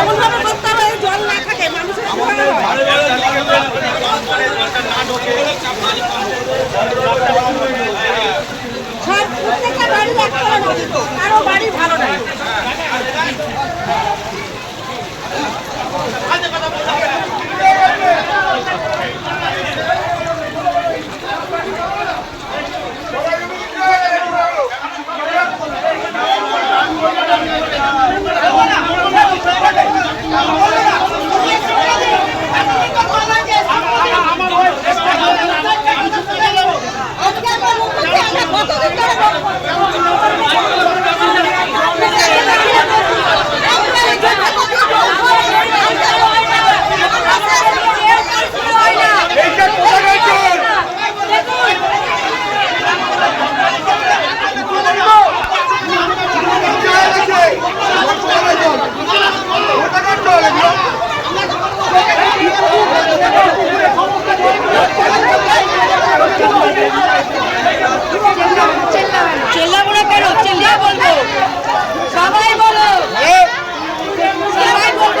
এমনভাবে করতে জল না থাকে মানুষের। সব প্রত্যেকটা বাড়ি একটা করে নদী। কারও বাড়ি ভালো নাই চেল্লাবো না কেন চেল্লিয়ে বলব সবাই বলো সবাই বলব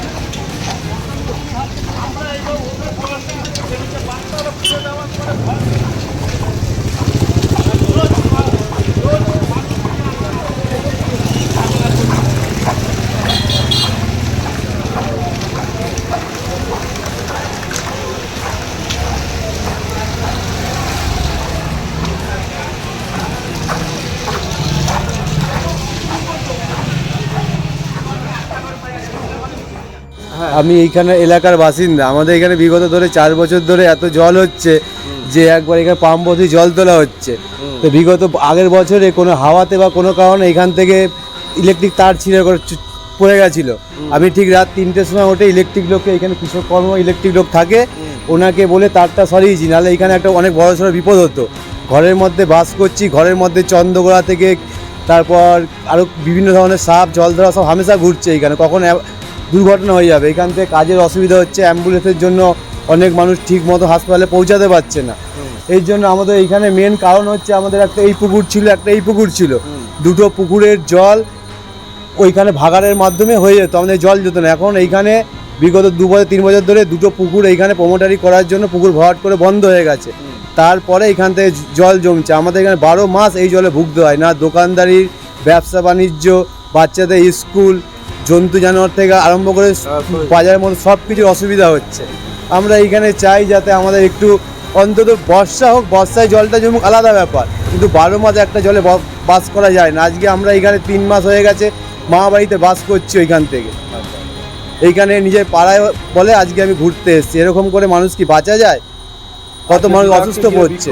আমরা এই ওদের বলছি বাচ্চারা পুরো যাওয়ার পরে আমি এইখানে এলাকার বাসিন্দা। আমাদের এখানে বিগত ধরে চার বছর ধরে এত জল হচ্ছে যে একবার এখানে পাম্প বসে জল তোলা হচ্ছে। তো বিগত আগের বছরে কোনো হাওয়াতে বা কোনো কারণে এখান থেকে ইলেকট্রিক তার ছিঁড়ে করে পড়ে গেছিল। আমি ঠিক রাত তিনটের সময় উঠে ইলেকট্রিক লোককে এখানে কৃষক কর্ম ইলেকট্রিক লোক থাকে ওনাকে বলে তারটা সরিয়েছি নাহলে এখানে একটা অনেক বড় সড়ো বিপদ হতো। ঘরের মধ্যে বাস করছি ঘরের মধ্যে চন্দ্রগোড়া থেকে তারপর আরও বিভিন্ন ধরনের সাপ জল ধরা সব হামেশা ঘুরছে এখানে। কখন দুর্ঘটনা হয়ে যাবে। এখান থেকে কাজের অসুবিধা হচ্ছে অ্যাম্বুলেন্সের জন্য অনেক মানুষ ঠিক মতো হাসপাতালে পৌঁছাতে পারছে না। এই জন্য আমাদের এইখানে মেন কারণ হচ্ছে আমাদের একটা এই পুকুর ছিল একটা এই পুকুর ছিল। দুটো পুকুরের জল ওইখানে ভাগাড়ের মাধ্যমে হয়ে যেত আমাদের জল যেত না। এখন এইখানে বিগত দু বছর তিন বছর ধরে দুটো পুকুর এইখানে প্রমোটারি করার জন্য পুকুর ভরাট করে বন্ধ হয়ে গেছে। তারপরে এখান থেকে জল জমছে। আমাদের এখানে বারো মাস এই জলে ভুগতে হয় না। দোকানদারির ব্যবসা বাণিজ্য বাচ্চাদের স্কুল জন্তু জানোয়ার থেকে আরম্ভ করে বাজারের মধ্যে সব কিছুর অসুবিধা হচ্ছে। আমরা এইখানে চাই যাতে আমাদের একটু অন্তত বর্ষা হোক বর্ষায় জলটা জমুক আলাদা ব্যাপার। কিন্তু বারো মাস একটা জলে বাস করা যায় না। আজকে আমরা এখানে তিন মাস হয়ে গেছে মা বাড়িতে বাস করছি ওইখান থেকে। এইখানে নিজের পাড়ায় বলে আজকে আমি ঘুরতে এসেছি। এরকম করে মানুষ কি বাঁচা যায়? কত মানুষ অসুস্থ পড়ছে।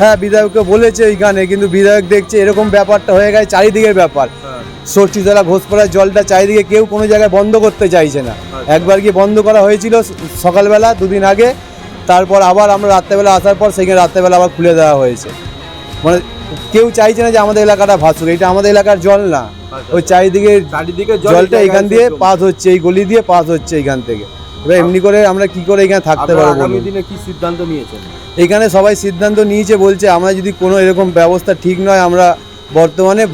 হ্যাঁ বিধায়ককে বলেছে ওইখানে কিন্তু বিধায়ক দেখছে এরকম ব্যাপারটা হয়ে গেছে চারিদিকের ব্যাপার। ষষ্ঠীতলা ঘোষপাড়ার জলটা চারিদিকে কেউ কোনো জায়গায় বন্ধ করতে চাইছে না। একবার গিয়ে বন্ধ করা হয়েছিল সকালবেলা দুদিন আগে। তারপর আবার আমরা রাত্রেবেলা আসার পর সেখানে রাত্রেবেলা আবার খুলে দেওয়া হয়েছে। মানে কেউ চাইছে না যে আমাদের এলাকাটা ভাসুক। এটা আমাদের এলাকার জল না। ওই চারিদিকে চারিদিকে জলটা এখান দিয়ে পাস হচ্ছে এই গলি দিয়ে পাস হচ্ছে এখান থেকে। এবার এমনি করে আমরা কি করে এখানে থাকতে পারব আগামী দিনে কি সিদ্ধান্ত নিয়েছেন? এখানে সবাই সিদ্ধান্ত নিয়েছে বলছে আমরা যদি কোনো এরকম ব্যবস্থা ঠিক নয় আমরা বর্তমানে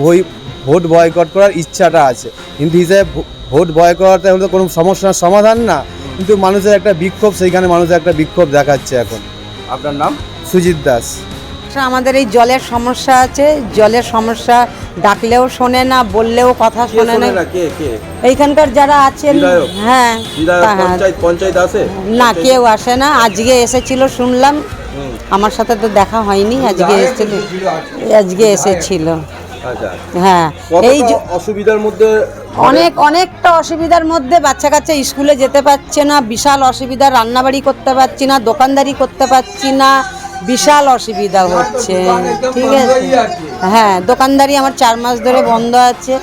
ভোট বয়কট করার ইচ্ছাটা আছে। কিন্তু হিসাবে ভোট বয়কট হলে তো কোনো সমস্যার সমাধান না কিন্তু মানুষের একটা বিক্ষোভ সেইখানে মানুষের একটা বিক্ষোভ দেখাচ্ছে এখন। আপনার নাম? সুজিত দাস। আচ্ছা, আমাদের এই জলের সমস্যা আছে জলের সমস্যা ডাকলেও শোনে না বললেও কথা শোনে না। এইখানকার যারা আছেন হ্যাঁ হ্যাঁ। পঞ্চায়েত পঞ্চায়েত আছে? না কেউ আসে না। আজকে এসেছিল শুনলাম। আমার সাথে তো দেখা হয়নি আজকে এসেছিল। আজকে এসেছিল। হ্যাঁ এই অসুবিধার মধ্যে অনেক অনেকটা অসুবিধার মধ্যে বাচ্চা কাচ্চা স্কুলে যেতে পারছে না বিশাল অসুবিধা রান্নাবাড়ি করতে পারছি না দোকানদারি করতে পারছি না বিশাল অসুবিধা হচ্ছে। ঠিক আছে। হ্যাঁ দোকানদারি আমার চার মাস ধরে বন্ধ আছে।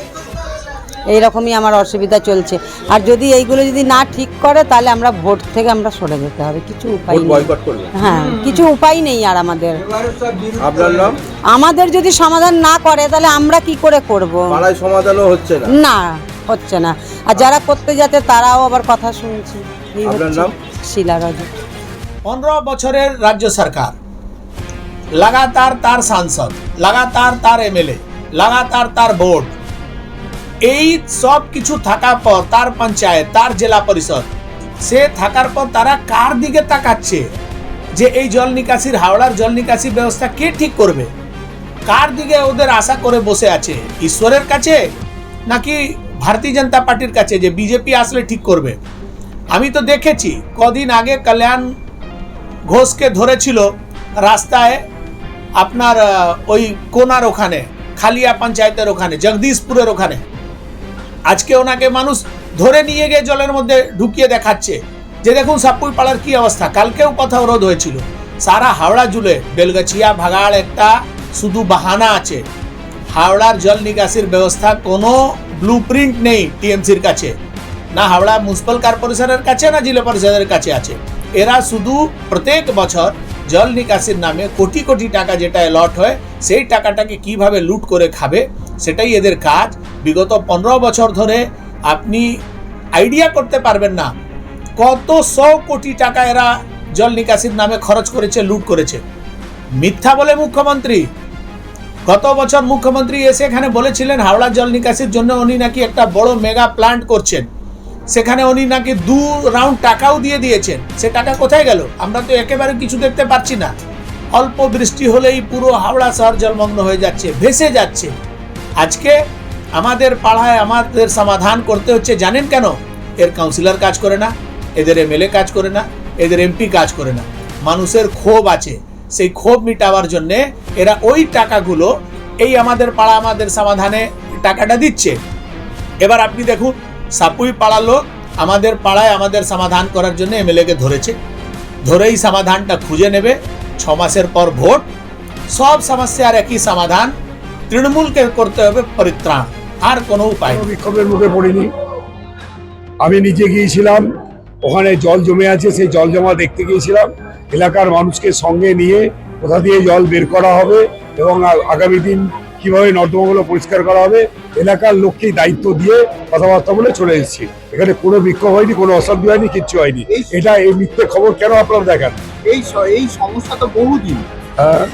এইরকমই আমার অসুবিধা চলছে। আর যদি এইগুলো যদি না ঠিক করে তাহলে আমরা ভোট থেকে আমরা সরে যেতে হবে। কিছু উপায় নেই। হ্যাঁ কিছু উপায় নেই আর আমাদের। আমাদের যদি সমাধান না করে তাহলে আমরা কি করে করব? সমাধানও হচ্ছে না? হচ্ছে না। আর যারা করতে যাতে তারাও আবার কথা শুনছে। শিলা পনেরো বছরের রাজ্য সরকার। লাগাতার তার সাংসদ লাগাতার তার এমএলএ লাগাতার তার বোর্ড এই সব কিছু থাকার পর তার পঞ্চায়েত, তার জেলা পরিষদ, সে থাকার পর তারা কার দিকে তাকাচ্ছে? যে এই জল নিকাশির, হাওড়ার জল নিকাশি ব্যবস্থা কে ঠিক করবে? কার দিকে ওদের আশা করে বসে আছে? ঈশ্বরের কাছে? নাকি ভারতীয় জনতা পার্টির কাছে যে বিজেপি আসলে ঠিক করবে? আমি তো দেখেছি, কদিন আগে কল্যাণ ঘোষকে ধরেছিল রাস্তায় আপনার ওই কোনার ওখানে, খালিয়া পঞ্চায়েতের ওখানে, জগদীশপুরের ওখানে। আজকে ওনাকে মানুষ ধরে নিয়ে গিয়ে জলের মধ্যে ঢুকিয়ে দেখাচ্ছে। যে দেখুন সাপুই পাড়ার কি অবস্থা। কালকেও কথা রোধ হয়েছিল। সারা হাওড়া জুড়ে, বেলগাছিয়া ভাগাড় একটা শুধু বাহানা আছে। হাওড়ার জল নিকাশির ব্যবস্থা কোনো ব্লু প্রিন্ট নেই টিএমসির কাছে। না হাওড়া মিউনিসিপাল কর্পোরেশনের কাছে, না জেলা পরিষদের কাছে আছে। এরা শুধু প্রত্যেক বছর জল নিকাশির নামে কোটি কোটি টাকা যেটা অ্যালট হয়, সেই টাকাটাকে কীভাবে লুট করে খাবে, সেটাই এদের কাজ। বিগত পনেরো বছর ধরে আপনি আইডিয়া করতে পারবেন না কত শো কোটি টাকা এরা জল নিকাশির নামে খরচ করেছে, লুট করেছে। মিথ্যা বলে মুখ্যমন্ত্রী। গত বছর মুখ্যমন্ত্রী এসে এখানে বলেছিলেন, হাওড়া জল নিকাশির জন্য উনি নাকি একটা বড় মেগা প্ল্যান্ট করছেন। সেখানে উনি নাকি দু রাউন্ড টাকাও দিয়ে দিয়েছেন। সে টাকা কোথায় গেল? আমরা তো একেবারে কিছু দেখতে পাচ্ছি না। অল্প বৃষ্টি হলেই পুরো হাওড়া শহর জলমগ্ন হয়ে যাচ্ছে, ভেসে যাচ্ছে। আজকে আমাদের পাড়ায় আমাদের সমাধান করতে হচ্ছে, জানেন কেন? এর কাউন্সিলর কাজ করে না, এদের এমএলএ কাজ করে না, এদের এমপি কাজ করে না। মানুষের ক্ষোভ আছে, সেই ক্ষোভ মিটাবার জন্যে এরা ওই টাকাগুলো এই আমাদের পাড়া আমাদের সমাধানে টাকাটা দিচ্ছে। এবার আপনি দেখুন, সাপুই পাড়ার লোক আমাদের পাড়ায় আমাদের সমাধান করার জন্য এমএলএকে ধরেছে। ধরেই সমাধানটা খুঁজে নেবে, ছ মাসের পর ভোট, সব সমস্যার একই সমাধান, তৃণমূলকে করতে হবে পরিত্রাণ। আর কোনো উপায় বিক্ষোভের মুখে পড়িনি। আমি নিজে গিয়েছিলাম ওখানে জল জমে আছে সেই জল জমা দেখতে গিয়েছিলাম। এলাকার মানুষকে সঙ্গে নিয়ে কোথা দিয়ে জল বের করা হবে এবং আগামী দিন কীভাবে নর্দমাগুলো পরিষ্কার করা হবে এলাকার লোককেই দায়িত্ব দিয়ে কথাবার্তা বলে চলে এসেছি। এখানে কোনো বিক্ষোভ হয়নি কোনো অশান্তি হয়নি কিচ্ছু হয়নি। এটা এই মিথ্যে খবর কেন আপনারা দেখান? এই স- এই সমস্যা তো বহুদিন। হ্যাঁ।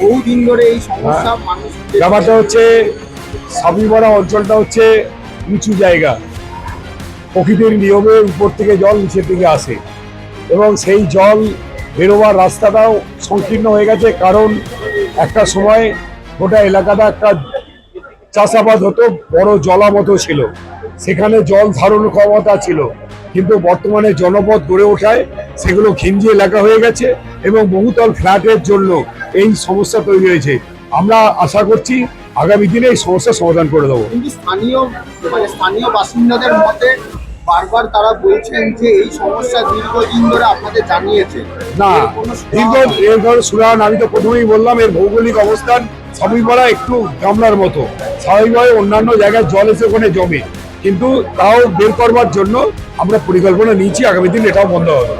বহুদিন ধরে এই সমস্যা মানুষ ব্যাপারটা হচ্ছে সাবিমারা অঞ্চলটা হচ্ছে উঁচু জায়গা। প্রকৃতির নিয়মে উপর থেকে জল নিচের দিকে আসে এবং সেই জল বেরোবার রাস্তাটাও সংকীর্ণ হয়ে গেছে কারণ একটা সময় গোটা এলাকাটা একটা চাষাবাদ হতো, বড় জলামত ছিল। সেখানে জল ধারণ ক্ষমতা ছিল। কিন্তু বর্তমানে জনপথ গড়ে ওঠায় সেগুলো ঘিঞ্জি এলাকা হয়ে গেছে এবং বহুতল ফ্ল্যাটের জন্য এই সমস্যা তৈরি হয়েছে। আমরা আশা করছি আগামী দিনে এই সমস্যার সমাধান করে দেবো। কিন্তু স্থানীয় মানে স্থানীয় বাসিন্দাদের মতে বারবার তারা বলছেন যে এই সমস্যা দীর্ঘদিন ধরে আপনাদের জানিয়েছে। না দীর্ঘ এর ধরো সুরান আমি তো প্রথমেই বললাম এর ভৌগোলিক অবস্থান সাবইপাড়া একটু গামলার মতো। স্বাভাবিকভাবে অন্যান্য জায়গায় জল এসে ওখানে জমে। কিন্তু তাও বের করবার জন্য আমরা পরিকল্পনা নিয়েছি আগামী দিন এটাও বন্ধ হবে।